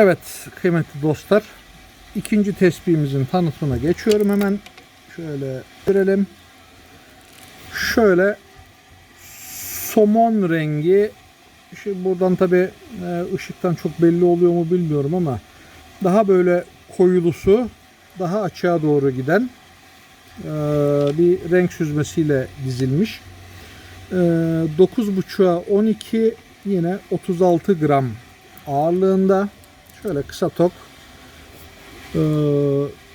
Evet kıymetli dostlar. ikinci tespihimizin tanıtımına geçiyorum hemen. Şöyle görelim. Şöyle somon rengi şu buradan tabi ışıktan çok belli oluyor mu bilmiyorum ama daha böyle koyulusu daha açığa doğru giden e, bir renk süzmesiyle dizilmiş. E, 9.5'a 12 yine 36 gram ağırlığında şöyle kısa tok. E,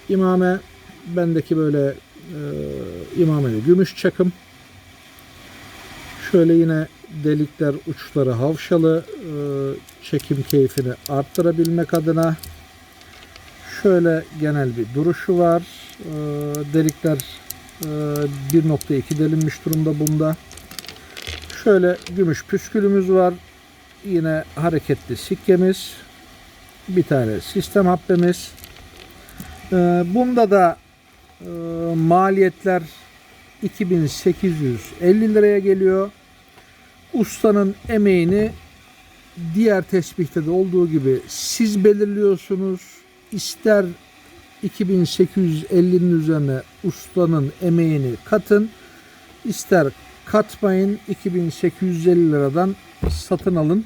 imame bendeki böyle e, imameli gümüş çakım. Şöyle yine delikler uçları havşalı e, çekim keyfini arttırabilmek adına. Şöyle genel bir duruşu var. E, delikler e, 1.2 delinmiş durumda bunda. Şöyle gümüş püskülümüz var. Yine hareketli sikkemiz bir tane sistem habbemiz e, bunda da e, maliyetler 2850 liraya geliyor ustanın emeğini diğer tesbihte de olduğu gibi siz belirliyorsunuz. İster 2850'nin üzerine ustanın emeğini katın. ister katmayın 2850 liradan satın alın.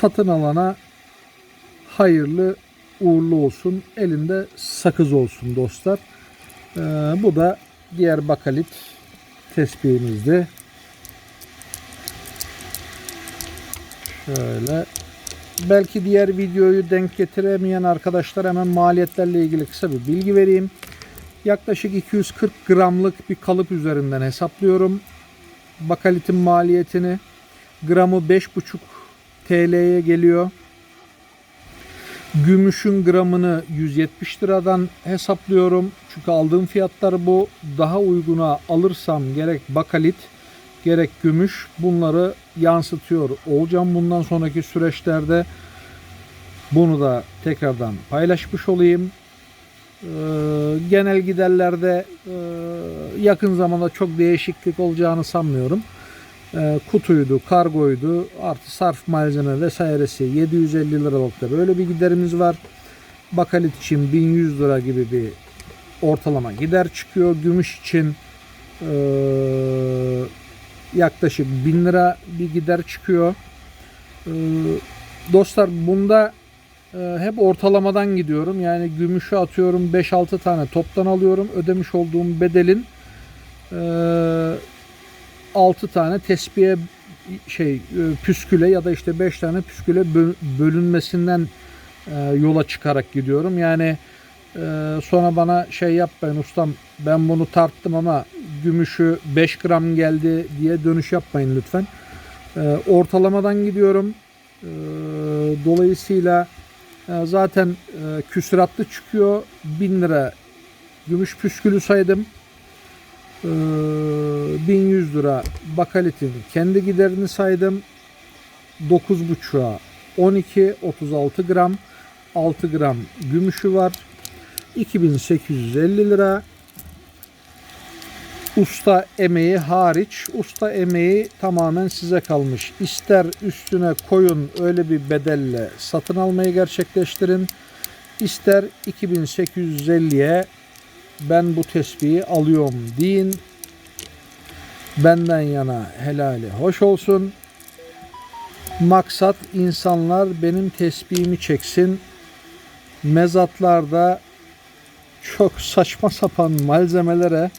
Satın alana hayırlı uğurlu olsun. Elinde sakız olsun dostlar. Ee, bu da diğer bakalit tespihimizdi. Şöyle. Belki diğer videoyu denk getiremeyen arkadaşlar hemen maliyetlerle ilgili kısa bir bilgi vereyim. Yaklaşık 240 gramlık bir kalıp üzerinden hesaplıyorum. Bakalitin maliyetini gramı 5,5 TL'ye geliyor. Gümüşün gramını 170 liradan hesaplıyorum. Çünkü aldığım fiyatlar bu. Daha uyguna alırsam gerek bakalit gerek gümüş bunları yansıtıyor olacağım bundan sonraki süreçlerde. Bunu da tekrardan paylaşmış olayım. Ee, genel giderlerde e, yakın zamanda çok değişiklik olacağını sanmıyorum. Ee, kutuydu, kargoydu, artı sarf malzeme vesairesi 750 liralıkta böyle bir giderimiz var. Bakalit için 1100 lira gibi bir ortalama gider çıkıyor. Gümüş için e, yaklaşık 1000 lira bir gider çıkıyor. Ee, dostlar bunda e, hep ortalamadan gidiyorum. Yani gümüşü atıyorum 5-6 tane toptan alıyorum. Ödemiş olduğum bedelin e, 6 tane tespihe şey e, püsküle ya da işte 5 tane püsküle bö- bölünmesinden e, yola çıkarak gidiyorum. Yani e, sonra bana şey yapmayın ustam ben bunu tarttım ama gümüşü 5 gram geldi diye dönüş yapmayın lütfen. Ortalamadan gidiyorum. Dolayısıyla zaten küsuratlı çıkıyor. 1000 lira gümüş püskülü saydım. E, 1100 lira bakalitin kendi giderini saydım. 9.5'a 12 36 gram 6 gram gümüşü var. 2850 lira usta emeği hariç usta emeği tamamen size kalmış. İster üstüne koyun öyle bir bedelle satın almayı gerçekleştirin. İster 2850'ye ben bu tespihi alıyorum deyin. Benden yana helali hoş olsun. Maksat insanlar benim tesbihimi çeksin. Mezatlarda çok saçma sapan malzemelere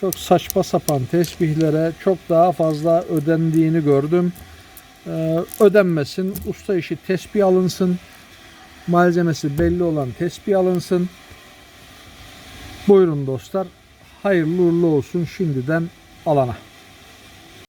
çok saçma sapan tesbihlere çok daha fazla ödendiğini gördüm. Ee, ödenmesin. Usta işi tesbih alınsın. Malzemesi belli olan tesbih alınsın. Buyurun dostlar. Hayırlı uğurlu olsun şimdiden alana.